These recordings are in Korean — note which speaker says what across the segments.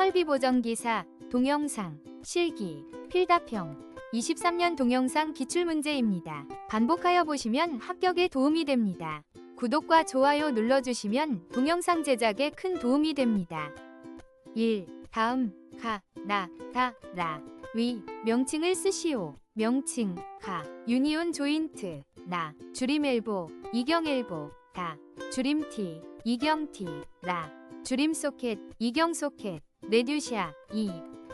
Speaker 1: 설비 보정 기사, 동영상, 실기, 필답형, 23년 동영상 기출 문제입니다. 반복하여 보시면 합격에 도움이 됩니다. 구독과 좋아요 눌러주시면 동영상 제작에 큰 도움이 됩니다. 1. 다음, 가, 나, 다, 라, 위, 명칭을 쓰시오. 명칭, 가, 유니온 조인트, 나, 줄임 엘보, 이경 엘보, 다, 줄임 티, 이경 티, 라, 줄임 소켓, 이경 소켓, 레듀샤, 이.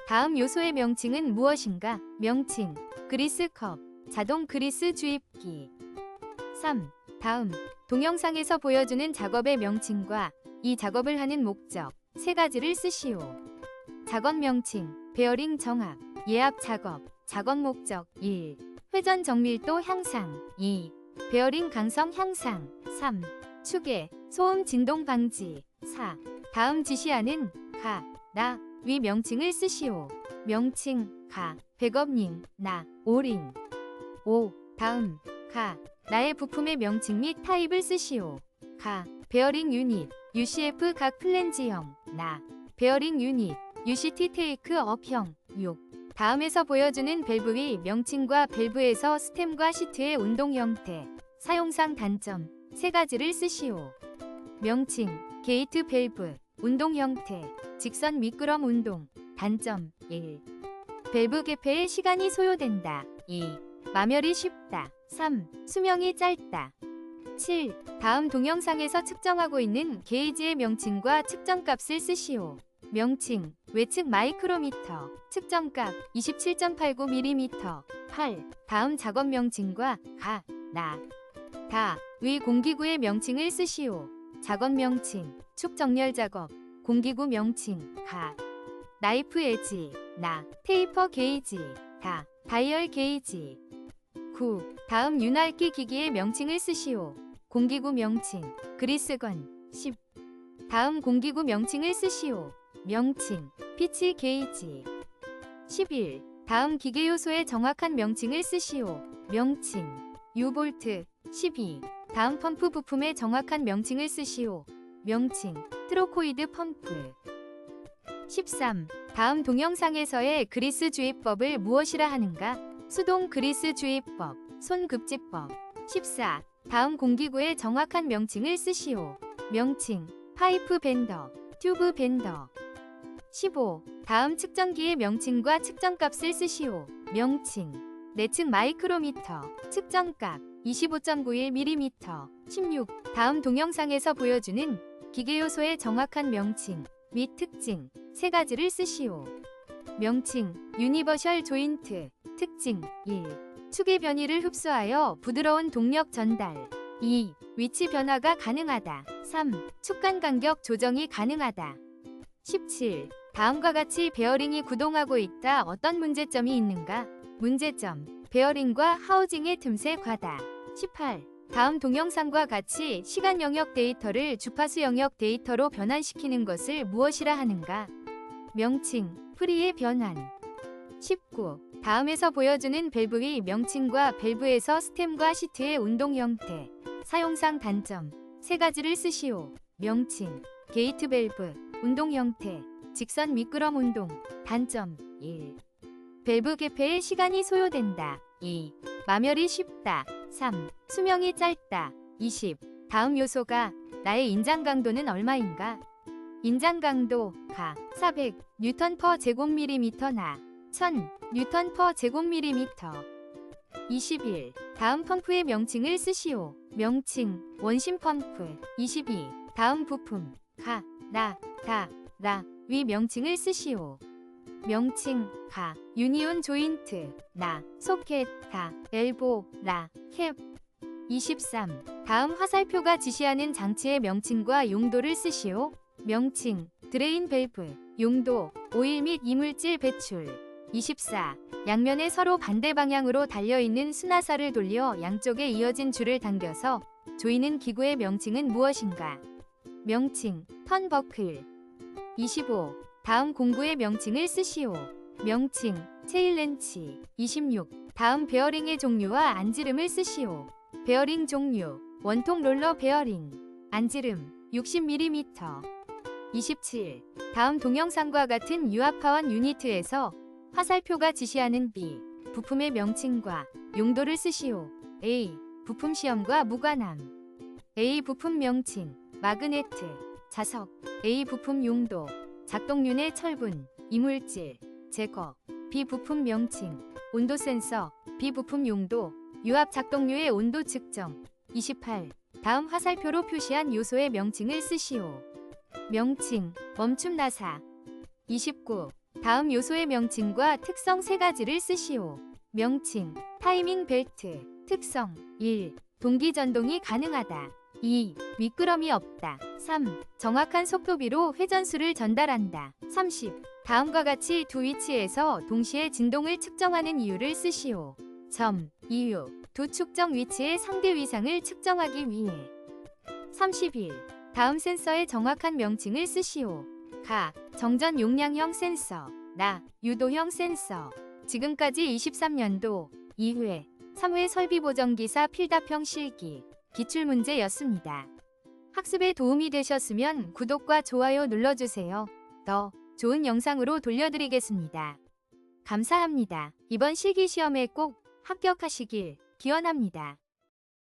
Speaker 1: 다음 요소의 명칭은 무엇인가? 명칭, 그리스 컵, 자동 그리스 주입기. 3. 다음, 동영상에서 보여주는 작업의 명칭과 이 작업을 하는 목적, 세 가지를 쓰시오. 작업 명칭, 베어링 정합, 예압 작업, 작업 목적 1. 회전 정밀도 향상 2. 베어링 강성 향상 3. 추계, 소음 진동 방지 4. 다음 지시하는 가, 나, 위 명칭을 쓰시오. 명칭, 가, 백업링, 나, 오링 5. 다음, 가, 나의 부품의 명칭 및 타입을 쓰시오. 가, 베어링 유닛, UCF 각 플랜지형, 나, 베어링 유닛, UCT 테이크 업형 6. 다음에서 보여주는 밸브의 명칭과 밸브에서 스템과 시트의 운동 형태, 사용상 단점 세 가지를 쓰시오. 명칭, 게이트 밸브, 운동 형태, 직선 미끄럼 운동, 단점 1. 밸브 개폐에 시간이 소요된다. 2. 마멸이 쉽다. 3. 수명이 짧다. 7. 다음 동영상에서 측정하고 있는 게이지의 명칭과 측정값을 쓰시오. 명칭, 외측 마이크로미터, 측정값 27.89mm, 8. 다음 작업 명칭과 가, 나, 다, 위 공기구의 명칭을 쓰시오. 작업 명칭, 축 정렬 작업, 공기구 명칭, 가, 나이프 에지, 나, 테이퍼 게이지, 다, 다이얼 게이지. 9. 다음 윤활기 기기의 명칭을 쓰시오. 공기구 명칭, 그리스건, 10. 다음 공기구 명칭을 쓰시오. 명칭, 피치 게이지. 11. 다음 기계 요소의 정확한 명칭을 쓰시오. 명칭, 유볼트. 12. 다음 펌프 부품의 정확한 명칭을 쓰시오. 명칭, 트로코이드 펌프. 13. 다음 동영상에서의 그리스 주입법을 무엇이라 하는가? 수동 그리스 주입법, 손급지법. 14. 다음 공기구의 정확한 명칭을 쓰시오. 명칭, 파이프 밴더, 튜브 밴더. 15. 다음 측정기의 명칭과 측정값을 쓰시오. 명칭, 내측 마이크로미터, 측정값 25.91mm. 16. 다음 동영상에서 보여주는 기계 요소의 정확한 명칭 및 특징 세 가지를 쓰시오. 명칭, 유니버셜 조인트, 특징 1. 축의 변이를 흡수하여 부드러운 동력 전달 2. 위치 변화가 가능하다 3. 축간 간격 조정이 가능하다 17. 다음과 같이 베어링이 구동하고 있다 어떤 문제점이 있는가? 문제점, 베어링과 하우징의 틈새 과다 18. 다음 동영상과 같이 시간 영역 데이터를 주파수 영역 데이터로 변환시키는 것을 무엇이라 하는가? 명칭, 프리의 변환 19. 다음에서 보여주는 밸브의 명칭과 밸브에서 스템과 시트의 운동 형태, 사용상 단점 세 가지를 쓰시오. 명칭, 게이트 밸브, 운동 형태, 직선 미끄럼 운동, 단점 1. 밸브 개폐에 시간이 소요된다. 2. 마멸이 쉽다. 3. 수명이 짧다. 20. 다음 요소가 나의 인장 강도는 얼마인가? 인장 강도 가 400 뉴턴 퍼 제곱밀리미터 나 1000 뉴턴 퍼 제곱밀리미터 21. 다음 펌프의 명칭을 쓰시오. 명칭 원심 펌프 22. 다음 부품 가, 나, 다, 라, 위 명칭을 쓰시오. 명칭 가, 유니온 조인트 나, 소켓 다, 엘보 라, 캡 23. 다음 화살표가 지시하는 장치의 명칭과 용도를 쓰시오. 명칭, 드레인 밸브, 용도, 오일 및 이물질 배출. 24. 양면에 서로 반대 방향으로 달려있는 수나사를 돌려 양쪽에 이어진 줄을 당겨서 조이는 기구의 명칭은 무엇인가? 명칭, 턴버클. 25. 다음 공구의 명칭을 쓰시오. 명칭, 체일렌치. 26. 다음 베어링의 종류와 안지름을 쓰시오. 베어링 종류, 원통 롤러 베어링, 안지름 60mm. 27. 다음 동영상과 같은 유압하원 유니트에서 화살표가 지시하는 B. 부품의 명칭과 용도를 쓰시오. A. 부품 시험과 무관함. A. 부품 명칭. 마그네트. 자석. A. 부품 용도. 작동륜의 철분. 이물질. 제거. B. 부품 명칭. 온도 센서. B. 부품 용도. 유압 작동류의 온도 측정. 28. 다음 화살표로 표시한 요소의 명칭을 쓰시오. 명칭, 멈춤 나사. 29. 다음 요소의 명칭과 특성 세 가지를 쓰시오. 명칭, 타이밍 벨트. 특성 1. 동기 전동이 가능하다. 2. 미끄럼이 없다. 3. 정확한 속도비로 회전수를 전달한다. 30. 다음과 같이 두 위치에서 동시에 진동을 측정하는 이유를 쓰시오. 점, 이유, 두 측정 위치의 상대 위상을 측정하기 위해. 31. 다음 센서의 정확한 명칭을 쓰시오. 가, 정전 용량형 센서. 나, 유도형 센서. 지금까지 23년도 2회, 3회 설비보정기사 필답형 실기 기출문제였습니다. 학습에 도움이 되셨으면 구독과 좋아요 눌러주세요. 더 좋은 영상으로 돌려드리겠습니다. 감사합니다. 이번 실기 시험에 꼭 합격하시길 기원합니다.